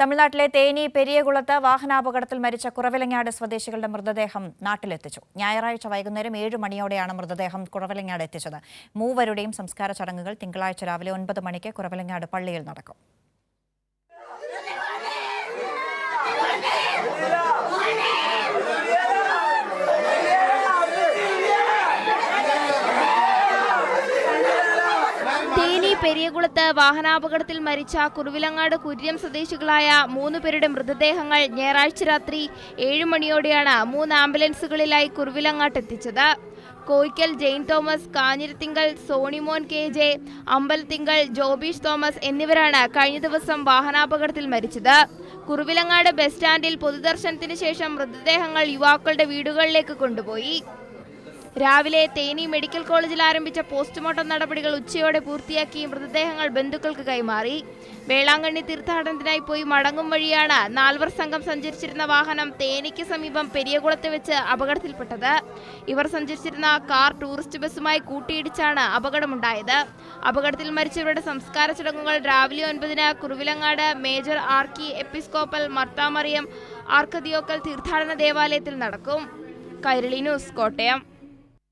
തമിഴ്നാട്ടിലെ തേനി പെരിയകുളത്ത് വാഹനാപകടത്തിൽ മരിച്ച കുറവിലങ്ങാട് സ്വദേശികളുടെ മൃതദേഹം നാട്ടിലെത്തിച്ചു. ഞായറാഴ്ച വൈകുന്നേരം ഏഴ് മണിയോടെയാണ് മൃതദേഹം കുറവിലങ്ങാട് എത്തിച്ചത്. മൂവരുടെയും സംസ്കാര ചടങ്ങുകൾ തിങ്കളാഴ്ച രാവിലെ ഒൻപത് മണിക്ക് കുറവിലങ്ങാട് പള്ളിയിൽ നടക്കും. പെരിയകുളത്ത് വാഹനാപകടത്തിൽ മരിച്ച കുറുവിലങ്ങാട് കുര്യം സ്വദേശികളായ മൂന്ന് പേരുടെ മൃതദേഹങ്ങൾ ഞായറാഴ്ച രാത്രി ഏഴ് മണിയോടെയാണ് മൂന്ന് ആംബുലൻസുകളിലായി കുറുവിലങ്ങാട്ട് എത്തിച്ചത്. Koyickal Jain Thomas Kanjirathinkal Sonimon K J Ambalathinkal Jobeesh Thomas എന്നിവരാണ് കഴിഞ്ഞ ദിവസം വാഹനാപകടത്തിൽ മരിച്ചത്. കുറുവിലങ്ങാട് ബസ് സ്റ്റാൻഡിൽ പൊതുദർശനത്തിന് ശേഷം മൃതദേഹങ്ങൾ യുവാക്കളുടെ വീടുകളിലേക്ക് കൊണ്ടുപോയി. രാവിലെ തേനി മെഡിക്കൽ കോളേജിൽ ആരംഭിച്ച പോസ്റ്റ്മോർട്ടം നടപടികൾ ഉച്ചയോടെ പൂർത്തിയാക്കി മൃതദേഹങ്ങൾ ബന്ധുക്കൾക്ക് കൈമാറി. വേളാങ്കണ്ണി തീർത്ഥാടനത്തിനായി പോയി മടങ്ങും വഴിയാണ് നാൽവർ സംഘം സഞ്ചരിച്ചിരുന്ന വാഹനം തേനിക്ക് സമീപം പെരിയകുളത്ത് വെച്ച് അപകടത്തിൽപ്പെട്ടത്. ഇവർ സഞ്ചരിച്ചിരുന്ന കാർ ടൂറിസ്റ്റ് ബസ്സുമായി കൂട്ടിയിടിച്ചാണ് അപകടമുണ്ടായത്. അപകടത്തിൽ മരിച്ചവരുടെ സംസ്കാര ചടങ്ങുകൾ രാവിലെ ഒൻപതിന് Kuravilangad major archiepiscopal Marthamariam archdiaconal തീർത്ഥാടന ദേവാലയത്തിൽ നടക്കും. കൈരളി ന്യൂസ് കോട്ടയം.